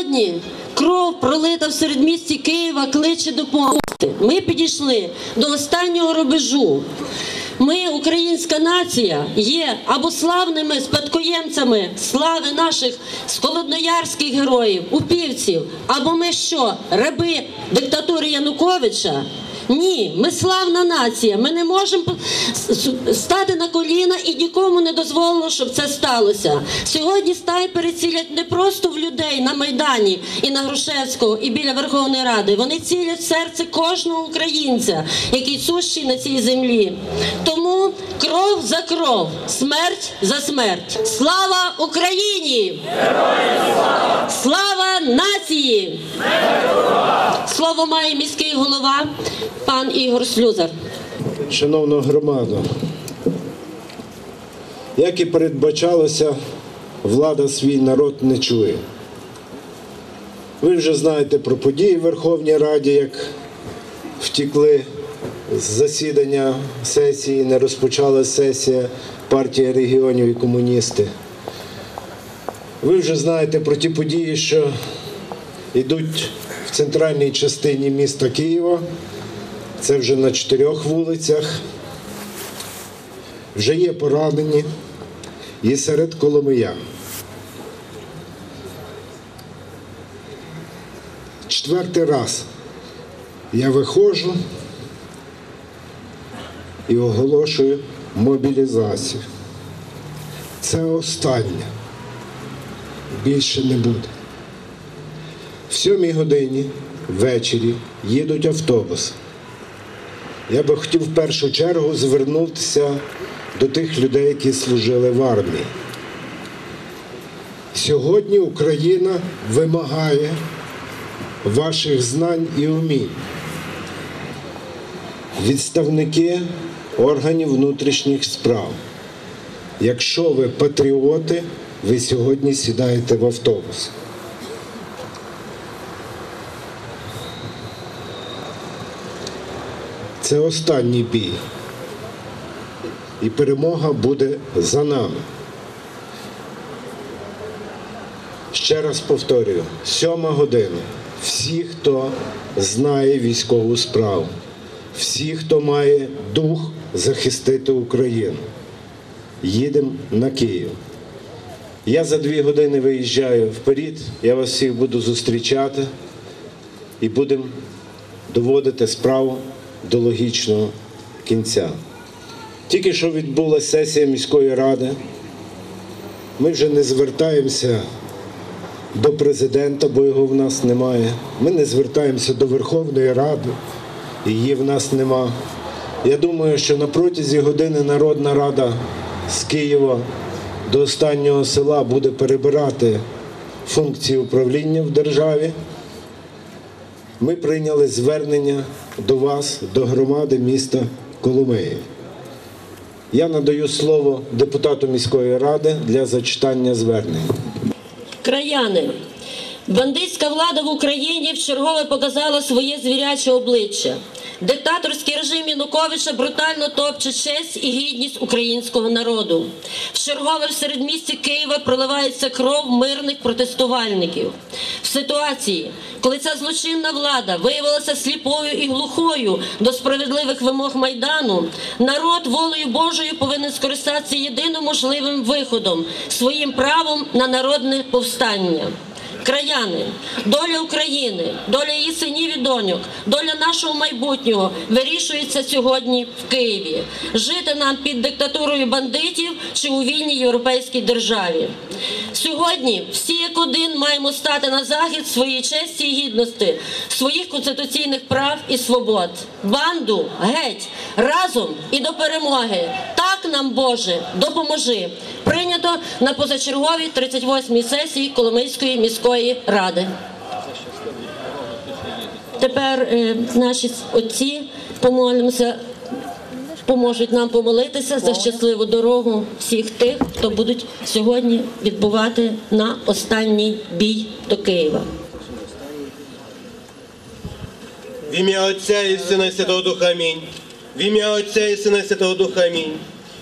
Сьогодні кров пролита в середмісті Києва кличе допомоги. Ми підійшли до останнього рубежу. Ми, українська нація, є або славними спадкоємцями слави наших сколодноярських героїв, упівців, або ми що, раби диктатури Януковича. Ні, ми славна нація. Ми не можемо стати на коліна і нікому не дозволено, щоб це сталося. Сьогодні снайпери цілять не просто в людей на Майдані і на Грушевського, і біля Верховної Ради. Вони цілять серце кожного українця, який сущий на цій землі. Тому кров за кров, смерть за смерть. Слава Україні! Слава нації! Слово має міський голова пан Ігор Слюзар. Шановна громада, як і передбачалося, влада свій народ не чує. Ви вже знаєте про події в Верховній Раді, як втікли з засідання сесії, не розпочалася сесія партії регіонів і комуністи. Ви вже знаєте про ті події, що йдуть в центральній частині міста Києва. Це вже на чотирьох вулицях. Вже є поранені і серед Коломиян. Четвертий раз я виходжу і оголошую мобілізацію. Це останнє. Більше не буде. В сьомій годині ввечері їдуть автобуси. Я би хотів в першу чергу звернутися до тих людей, які служили в армії. Сьогодні Україна вимагає ваших знань і умінь. Відставники органів внутрішніх справ. Якщо ви патріоти, ви сьогодні сідаєте в автобус. Це останній бій. І перемога буде за нами. Ще раз повторюю, сьома година. Всі, хто знає військову справу, всі, хто має дух захистити Україну, їдемо на Київ. Я за дві години виїжджаю вперед, я вас всіх буду зустрічати і будемо доводити справу до логічного кінця. Тільки що відбулася сесія міської ради, ми вже не звертаємося до президента, бо його в нас немає. Ми не звертаємося до Верховної Ради, її в нас нема. Я думаю, що на протязі години Народна Рада з Києва до останнього села буде перебирати функції управління в державі. Ми прийняли звернення до вас, до громади міста Коломиї. Я надаю слово депутату міської ради для зачитання звернень. Краяни. Бандитська влада в Україні вчергове показала своє звіряче обличчя. Диктаторський режим Януковича брутально топче честь і гідність українського народу. Вчергове в середмісті Києва проливається кров мирних протестувальників. В ситуації, коли ця злочинна влада виявилася сліпою і глухою до справедливих вимог майдану, народ волею Божою повинен скористатися єдиним можливим виходом своїм правом на народне повстання. Краяни, доля України, доля її синів і доньок, доля нашого майбутнього вирішується сьогодні в Києві. Жити нам під диктатурою бандитів чи у вільній європейській державі. Сьогодні всі як один маємо стати на захід своєї честі і гідності, своїх конституційних прав і свобод. Банду геть разом і до перемоги. Так нам Боже допоможи. Прийнято на позачерговій 38-й сесії Коломийської міської ради. Тепер е, наші отці помолимося, поможуть нам помолитися за щасливу дорогу всіх тих, хто будуть сьогодні відбувати на останній бій до Києва. В ім'я Отця і Сина Святого Духа Амінь. В ім'я Отця і Сина Святого Духа Амінь.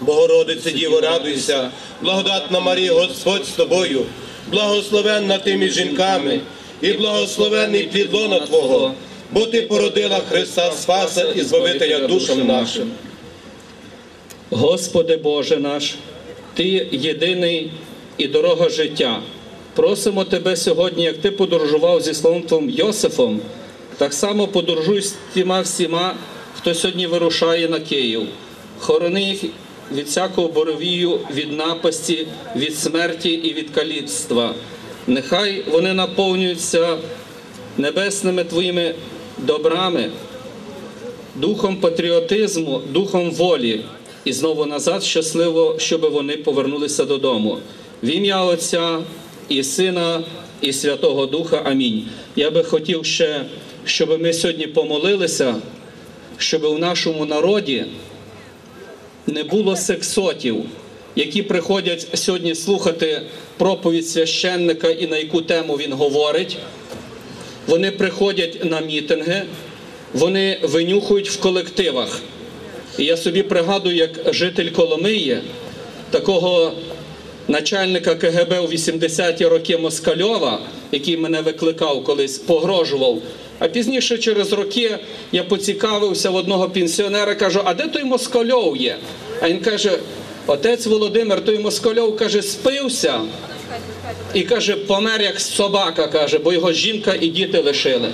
Богородице Діво, радуйся, благодатна Марія, Господь з тобою, благословенна ти між жінками, і благословенний плід лона Твого, бо ти породила Христа Спаса і Збавителя душам нашим. Господи Боже наш, Ти єдиний і дорога життя. Просимо Тебе сьогодні, як Ти подорожував зі словом Твоїм Йосифом, так само подорожуй з тіма всіма, хто сьогодні вирушає на Київ. Хорони їх від всякого боровію, від напасті, від смерті і від каліцтва. Нехай вони наповнюються небесними Твоїми добрами, духом патріотизму, духом волі. І знову назад щасливо, щоб вони повернулися додому. В ім'я Отця і Сина, і Святого Духа. Амінь. Я би хотів ще, щоб ми сьогодні помолилися, щоб у нашому народі не було сексотів, які приходять сьогодні слухати проповідь священника і на яку тему він говорить. Вони приходять на мітинги, вони винюхують в колективах. І я собі пригадую, як житель Коломиї, такого начальника КГБ у 80-ті роки Москальова, який мене викликав колись, погрожував. А пізніше, через роки, я поцікавився в одного пенсіонера, кажу, а де той Москальов є? А він каже: отець Володимир, той Москальов каже, спився і каже, помер як собака, каже, бо його жінка і діти лишили.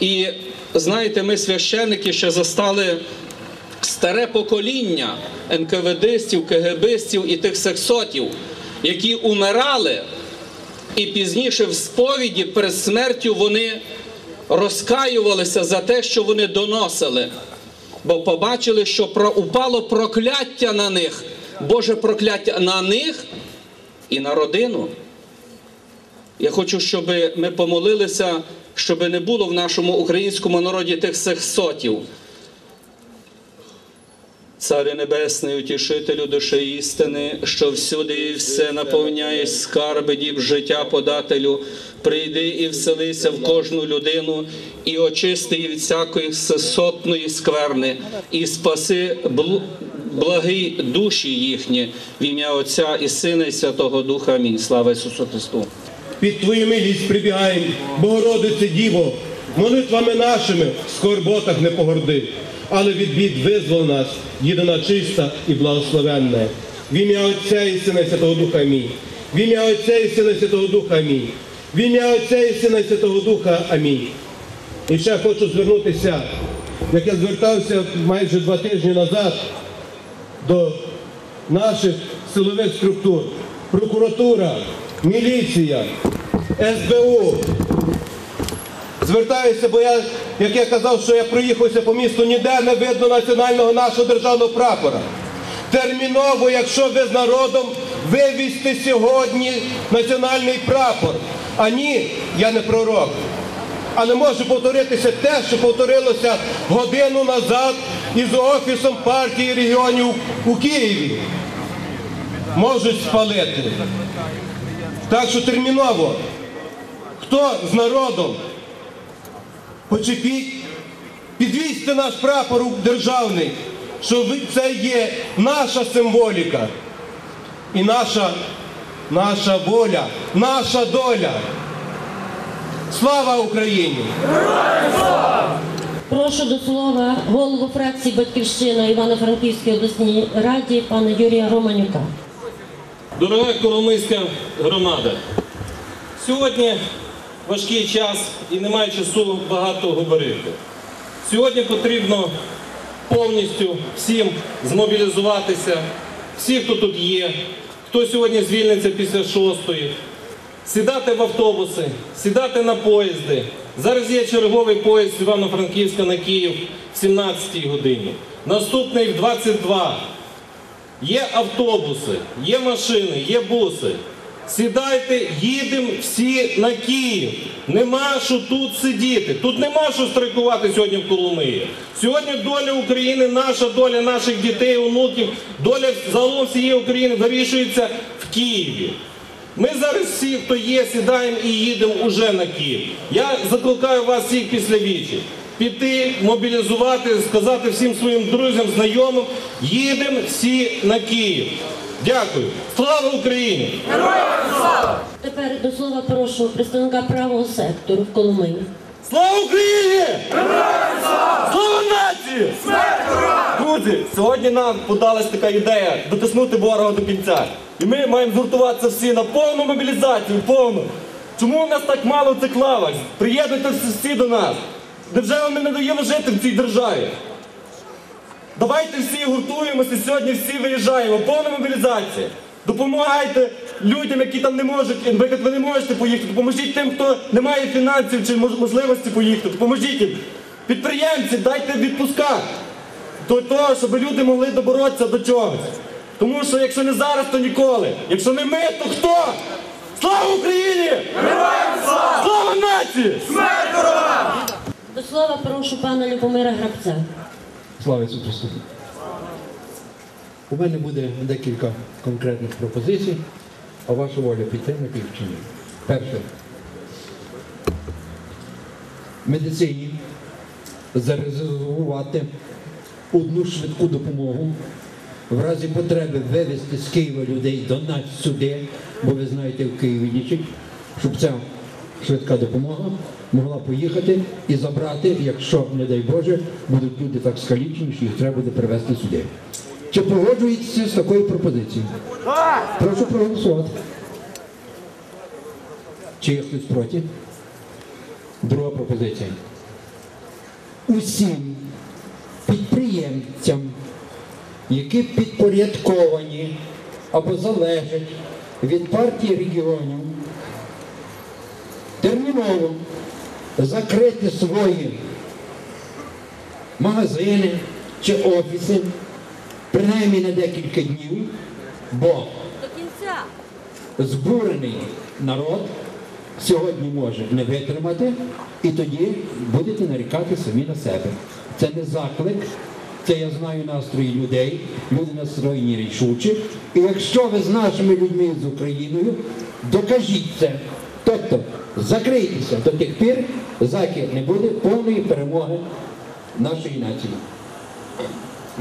І знаєте, ми священники ще застали старе покоління НКВДстів, КГБстів і тих сексотів, які умирали, і пізніше в сповіді перед смертю вони розкаювалися за те, що вони доносили. Бо побачили, що упало прокляття на них, Боже прокляття на них і на родину. Я хочу, щоб ми помолилися, щоб не було в нашому українському народі тих сексотів. Царю Небесний, утішителю душі істини, що всюди і все наповняєш скарби діб життя подателю, прийди і вселися в кожну людину, і очисти від всякої всесотної скверни, і спаси блу- благі душі їхні в ім'я Отця і Сина, і Святого Духа. Амінь. Слава Ісусу Христу! Під Твою милість прибігаємо, Богородице Діво, молитвами нашими в скорботах не погорди, але від бід визвол нас, єдина чиста і благословенна. В ім'я Отця і Сина Святого Духа Амінь. В ім'я Отця і Сина Святого Духа Амінь. В ім'я Отця і Сина Святого Духа Амінь. І ще хочу звернутися, як я звертався майже два тижні назад до наших силових структур. Прокуратура, міліція, СБУ. Звертаюся, бо я, як я казав, що я проїхався по місту, ніде не видно національного нашого державного прапора. Терміново, якщо ви з народом, вивізьте сьогодні національний прапор. А ні, я не пророк. Але може повторитися те, що повторилося годину назад із офісом партії регіонів у Києві. Можуть спалити. Так що терміново, хто з народом, почепіть, підвісьте наш прапор державний, що це є наша символіка і наша, наша воля, наша доля. Слава Україні! Прошу до слова голову фракції Батьківщина Івано-Франківської обласній раді пана Юрія Романюка. Дорога Коломийська громада, сьогодні важкий час і немає часу багато говорити. Сьогодні потрібно повністю всім змобілізуватися, всі, хто тут є, хто сьогодні звільниться після шостої, сідати в автобуси, сідати на поїзди. Зараз є черговий поїзд з Івано-Франківська на Київ в 17-й годині. Наступний в 22. Є автобуси, є машини, є буси. Сідайте, їдемо всі на Київ. Нема що тут сидіти. Тут нема що страйкувати сьогодні в Коломиї. Сьогодні доля України, наша доля наших дітей, онуків, доля загалом всієї України вирішується в Києві. Ми зараз всі, хто є, сідаємо і їдемо уже на Київ. Я закликаю вас всіх після вічі піти, мобілізувати, сказати всім своїм друзям, знайомим, їдемо всі на Київ. Дякую. Слава Україні! Героям слава! Тепер до слова прошу представника правого сектору в Коломиї. Слава Україні! Героям Слава нації! Друзі, сьогодні нам подалась така ідея дотиснути ворога до кінця. І ми маємо згуртуватися всі на повну мобілізацію, повну. Чому у нас так мало цих лавах? Приєднуйтесь всі до нас. Невже вам не надоїло жити в цій державі? Давайте всі гуртуємося, сьогодні всі виїжджаємо, повна мобілізація. Допомагайте людям, які там не можуть, наприклад, ви не можете поїхати. Допоможіть тим, хто не має фінансів чи можливості поїхати. Допоможіть їм. Підприємці, дайте відпуска до того, щоб люди могли доборотися до чогось. Тому що якщо не зараз, то ніколи. Якщо не ми, то хто? Слава Україні! Героям слава! Слава нації! До слова прошу пана Любомира Грабця. Слава Ісусу Христу! У мене буде декілька конкретних пропозицій, а ваша воля підтримати їх чи ні. Перше. Медицині зарезервувати одну швидку допомогу, в разі потреби вивезти з Києва людей до нас сюди, бо ви знаєте, в Києві лічать, щоб ця швидка допомога могла поїхати і забрати, якщо, не дай Боже, будуть люди так скалічені, що їх треба буде привезти сюди. Чи погоджуєтеся з такою пропозицією? Прошу проголосувати. Чи є хтось проти? Друга пропозиція. Усім підприємцям, які підпорядковані або залежать від партії регіонів, терміново закрити свої магазини чи офіси, принаймні на декілька днів, бо збурений народ сьогодні може не витримати, і тоді будете нарікати самі на себе. Це не заклик, це я знаю настрої людей, люди настроєні рішучі. І якщо ви з нашими людьми з Україною, докажіть це. Тобто закрийтеся до тих пір, заки не буде повної перемоги нашої нації.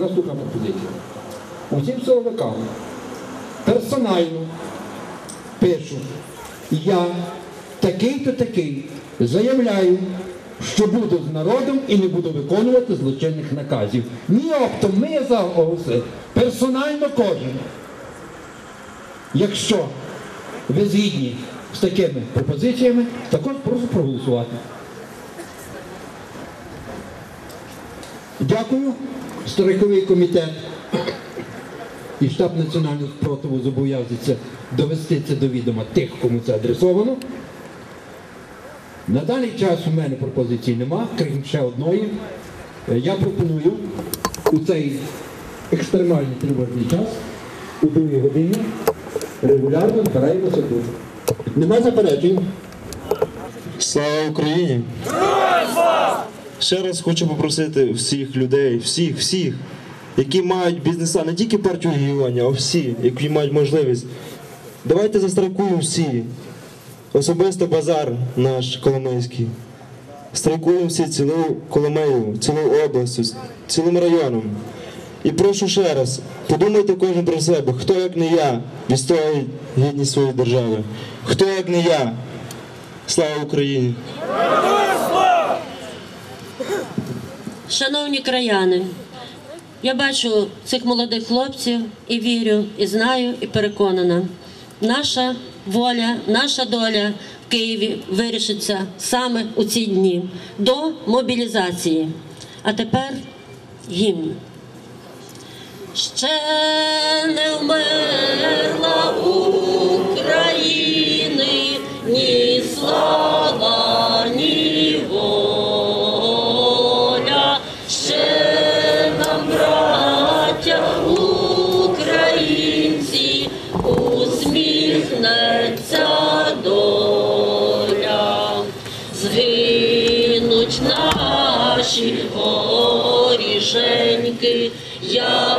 Наступна пропозиція. Усім силовикам персонально пишу, я такий-то такий заявляю, що буду з народом і не буду виконувати злочинних наказів. Ні оптом, ми за голоси. Персонально кожен. Якщо ви згідні з такими пропозиціями, також прошу проголосувати. Дякую. Страйковий комітет і штаб національного спротиву зобов'язується довести це до відома тих, кому це адресовано. На даний час у мене пропозицій нема, крім ще одної. Я пропоную у цей екстремальний тривожний час у другій годині регулярно збираємося тут. Нема заперечень. Слава Україні! Ще раз хочу попросити всіх людей, всіх, всіх, які мають бізнеса, не тільки партію регіонів, а всі, які мають можливість. Давайте застрайкуємо всі. Особисто базар наш Коломийський. Страйкуємо всі цілу Коломию, цілу область, цілим районом. І прошу ще раз, подумайте кожен про себе, хто як не я відстоює гідність своєї держави. Хто як не я. Слава Україні! Шановні краяни, я бачу цих молодих хлопців і вірю, і знаю, і переконана. Наша воля, наша доля в Києві вирішиться саме у ці дні до мобілізації. А тепер гімн ще не вмерла України, ні слава, ні воля. ще нам, браття українці, усміхнеться доля, згинуть наші горішеньки. Я